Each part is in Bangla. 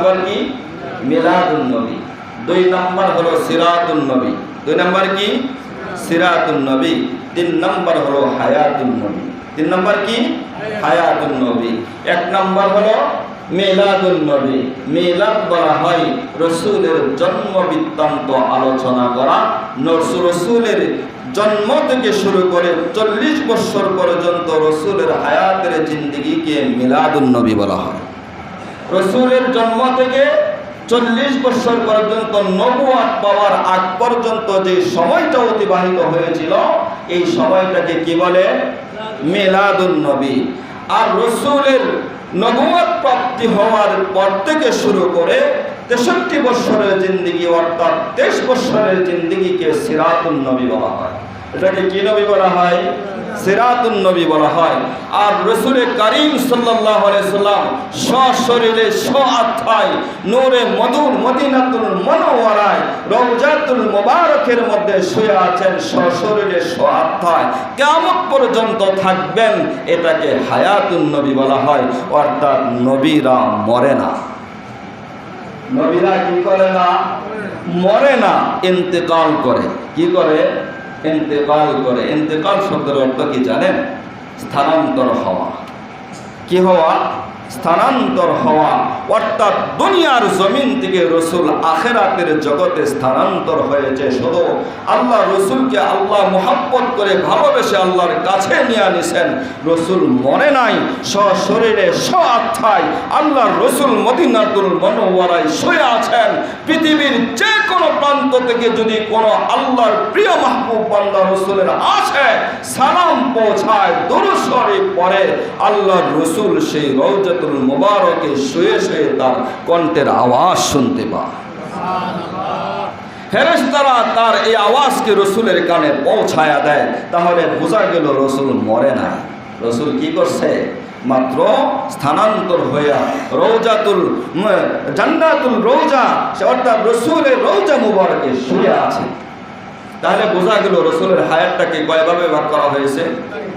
নম্বর কি? মিলাদুন নবী। দুই নম্বর হলো সিরাতুন নবী। দুই নম্বর কি? সিরাতুন নবী। তিন নম্বর হলো হায়াতুন নবী। তিন নম্বর কি? হায়াতুন নবী। এক নম্বর হলো মিলাদুন নবী। মিলাদ বলা হয় রসুলের জন্ম বৃত্তান্ত আলোচনা করা। নরসু রসুলের জন্ম থেকে শুরু করে চল্লিশ বছর পর্যন্ত রসুলের হায়াতের জিন্দিগিকে মিলাদুন নবী বলা হয়। রসুলের জন্ম থেকে চল্লিশ বছর পর্যন্ত নবুয়াত পাওয়ার আগ পর্যন্ত যে সময়টা অতিবাহিত হয়েছিল, এই সময়টাকে কি বলে? মিলাদুন নবী। আর রসুলের নবুয়াত প্রাপ্তি হওয়ার পর থেকে শুরু করে তেষট্টি বছরের জিন্দিগি, অর্থাৎ তেইশ বছরের জিন্দিগিকে সিরাতুন নবী বলা হয়। এটাকে কি নবী বলা হয়? সিরাতুন নবী বলা হয়। আর রসুলের করিম আলাইহি সাল্লাম সশরীরে স্বআত্মায় নূরে মধুর মদিনাতুল মনোয়ারায় রওজাতুল মোবারকের মধ্যে শুয়ে আছেন সশরীরে স্বআত্মায় কেমন পর্যন্ত থাকবেন, এটাকে হায়াতুন নবী বলা হয়। অর্থাৎ নবীরা মরে না। নবীরা কি করে না? মরে না, ইন্তেকাল করে। কি করে? ইন্তেকাল করে। ইন্তেকাল শব্দের অর্থ কি জানেন? স্থানান্তর হওয়া। কি হওয়া? স্থানান্তর হওয়া, অর্থাৎ দুনিয়ার জমিন থেকে রসুল আখেরাতের জগতে স্থানান্তর হয়েছে। শুধু আল্লাহ রসুলকে আল্লাহ মোহাব্বত করে ভালোবেসে আল্লাহর কাছে নিয়ে আনিছেন। রসুল মনে নাই, সশরীরে স্ব আত্মায় আল্লাহ রসুল মদিনাতুল মনোয়ারায় শুয়ে আছেন। পৃথিবীর যে কোনো প্রান্ত থেকে যদি কোনো আল্লাহর প্রিয় মাহবুব বান্দা রসুলের আসে, সালাম পৌঁছায় দুরুস্বরে পরে আল্লাহর রসুল সেই রৌজাতুল মুবারকে শুয়ে শুয়ে তার কণ্ঠের আওয়াজ শুনতে পায়। ফেরেশতারা তার এই আওয়াজকে রসুলের কানে পৌঁছায়া দেয়। তাহলে বোঝা গেল রসুল মরে না রসুল কি করছে? মাত্র স্থানান্তর হইয়া রৌজাতুল জান্নাতুল রৌজা অর্থাৎ রসুলের রৌজা মুবারকে শুয়ে আছে। তাহলে বোঝা গেল রসুলের হায়াতটাকে কয়ভাবে ভাগ করা হয়েছে?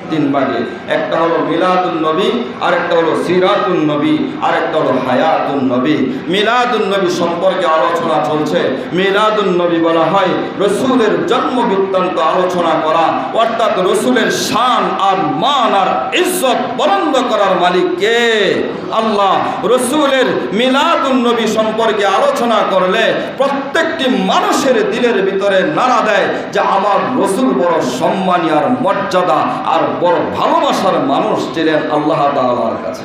তিন ভাগে একটা হলো মিলাদুন নবী, আরেকটা হলো সিরাতুন নবী, আরেকটা হলো হায়াতুন নবী। মিলাদুন নবী সম্পর্কে আলোচনা চলছে। মিলাদুন নবী বলা হয় রসুলের জন্ম বৃত্তান্ত আলোচনা করা, অর্থাৎ রসুলের শান আর মান আর ইজ্জত বরন্দ করার মালিক কে? আল্লাহ। রসুলের মিলাদুন নবী সম্পর্কে আলোচনা করলে প্রত্যেকটি মানুষের দিলের ভিতরে নাড়া দেয় যে আমার রসুল বড় সম্মানী আর মর্যাদা আর বড় ভালোবাসার মানুষ ছিলেন আল্লাহ তাআলার কাছে।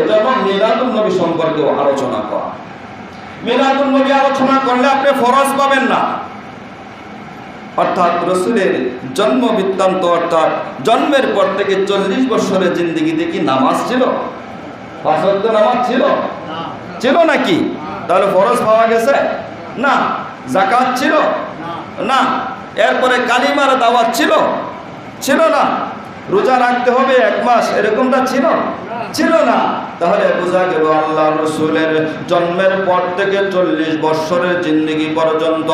এজন্য মিলাদুন নবী সম্পর্কেও আলোচনা করা। মিলাদুন নবী আলোচনা করলে আপনি ফরজ পাবেন না। অর্থাৎ রসুলের জন্ম বৃত্তান্ত, অর্থাৎ জন্মের পর থেকে চল্লিশ বছরের জিন্দিগিতে কি নামাজ ছিল? পাঁচ ওয়াক্ত নামাজ ছিল? ছিল নাকি? তাহলে ফরজ পাওয়া গেছে? না। জাকাত ছিল? না। এরপরে কালিমার দাওয়াত ছিল? ছিল না। রোজা রাখতে হবে এক মাস এরকমটা ছিল? ছিল না। তাহলে বোঝা গেল আল্লাহ রসুলের জন্মের পর থেকে চল্লিশ বৎসরের জিন্দগি পর্যন্ত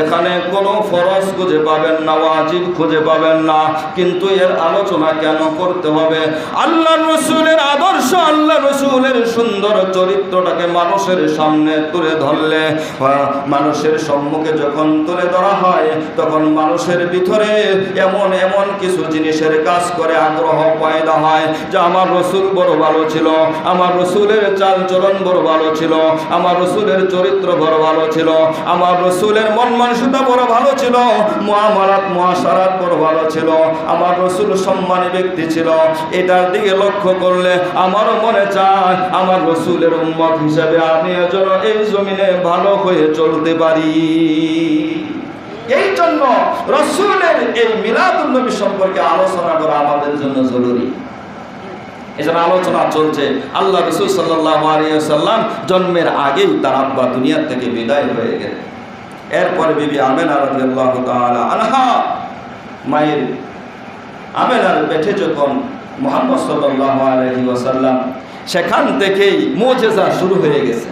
এখানে কোনো ফরজ খুঁজে পাবেন না, ওয়াজিব খুঁজে পাবেন না। কিন্তু এর আলোচনা কেন করতে হবে? আল্লাহ রসুলের আদর্শ আল্লাহ রসুলের সুন্দর চরিত্রটাকে মানুষের সামনে তুলে ধরলে মানুষের সম্মুখে যখন তুলে ধরা হয়, তখন মানুষের ভিতরে এমন এমন কিছু জিনিসের কাজ করে আগ্রহ পয়দা হয়, যে আমার রসুল বড় ভালো ছিল। আমার রসুলের চাল চলন বড় ভালো ছিল, আমার রসুলের চরিত্র বড় ভালো ছিল, আমার রসুলের মন মানসিকতা বড় ভালো ছিল মহামারাত মহাসারাত বড় ভালো ছিল, আমার রসুল সম্মানী ব্যক্তি ছিল। এটার দিকে লক্ষ্য করলে আমারও মনে চায়, আমার রসুলের উম্মত হিসাবে আমি যেন এই জমিনে ভালো হয়ে চলতে পারি। এই জন্য রসুলের এই মিলাদুল নবী সম্পর্কে আলোচনা করা আমাদের জন্য জরুরি। এজন্য আলোচনা চলছে। আল্লাহ রসুল সাল্লাহ আলিয়াল্লাম জন্মের আগেই তার আব্বা দুনিয়ার থেকে বিদায় হয়ে গেলেন। এরপরে বিবি আমেনা রাদিয়াল্লাহু তাআলা আনহা, মায়ের আমেনার যখন মোহাম্মদ আলাইহি ওয়াসাল্লাম সেখান থেকেই মোজেজা শুরু হয়ে গেছে।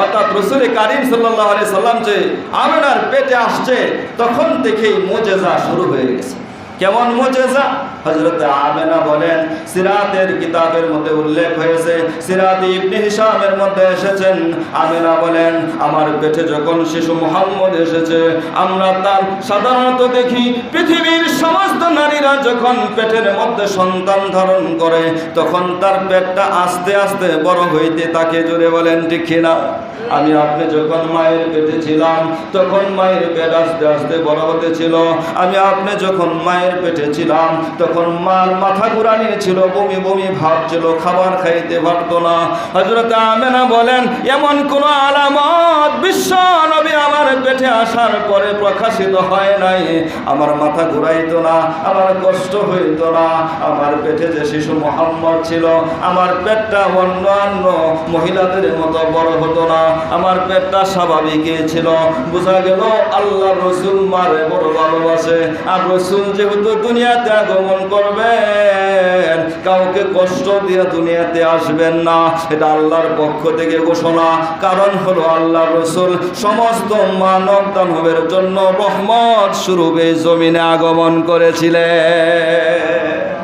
অর্থাৎ রসুল কারিম সাল্লাহ আলি সাল্লাম যে আমেনার পেটে আসছে, তখন থেকেই মোজেজা শুরু হয়ে গেছে। কেমন মোজেজা? হযরত আমেনা বলেন, সিরাতের কিতাবের মধ্যে উল্লেখ হয়েছে, সিরাত ইবনে হিশামের মধ্যে এসেছেন। আমেনা বলেন, আমার পেটে যখন শিশু মুহাম্মদ এসেছে, আমরা তার সাধারণত দেখি পৃথিবীর সমস্ত নারীরা যখন পেটের মধ্যে সন্তান ধারণ করে, তখন তার পেটটা আস্তে আস্তে বড় হইতে তাকে জুড়ে বলেন, ঠিক না আমি আপনি যখন মায়ের পেটে ছিলাম, তখন মায়ের পেট আস্তে আস্তে বড় হতে ছিল। আমি আপনি যখন মায়ের পেটে ছিলাম, তখন মার মাথা ঘুরানি ছিল, বমি বমি ভাব ছিল, খাবার খাইতে পারতো না। হজরত আমেনা বলেন, এমন কোন আলামত বিশ্ব নবী আমার পেটে আসার পরে প্রকাশিত হয় নাই। আমার মাথা ঘুরাইতো না, আমার কষ্ট হইতো না। আমার পেটে যে শিশু মোহাম্মদ ছিল, আমার পেটটা অন্যান্য মহিলাদের মতো বড় হতো না। আমার পেটটা স্বাভাবিকই ছিল। বোঝা গেল, আল্লাহ রসুল মারে বড় ভালোবাসে। আর রসুল যেহেতু দুনিয়াতে আগমন করবেন। কাউকে কষ্ট দিয়ে দুনিয়াতে আসবেন না। এটা আল্লাহর পক্ষ থেকে ঘোষণা। কারণ হলো আল্লাহ রসুল সমস্ত মানব দানবের জন্য রহমত স্বরূপে জমিনে আগমন করেছিলেন।